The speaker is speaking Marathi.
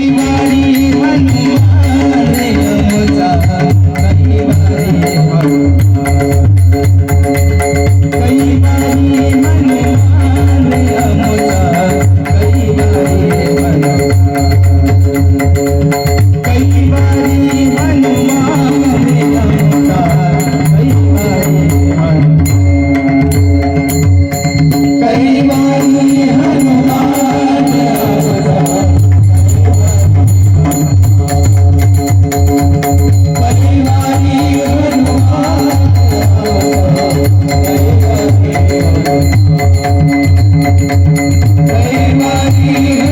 Thank you. Hey, Maria,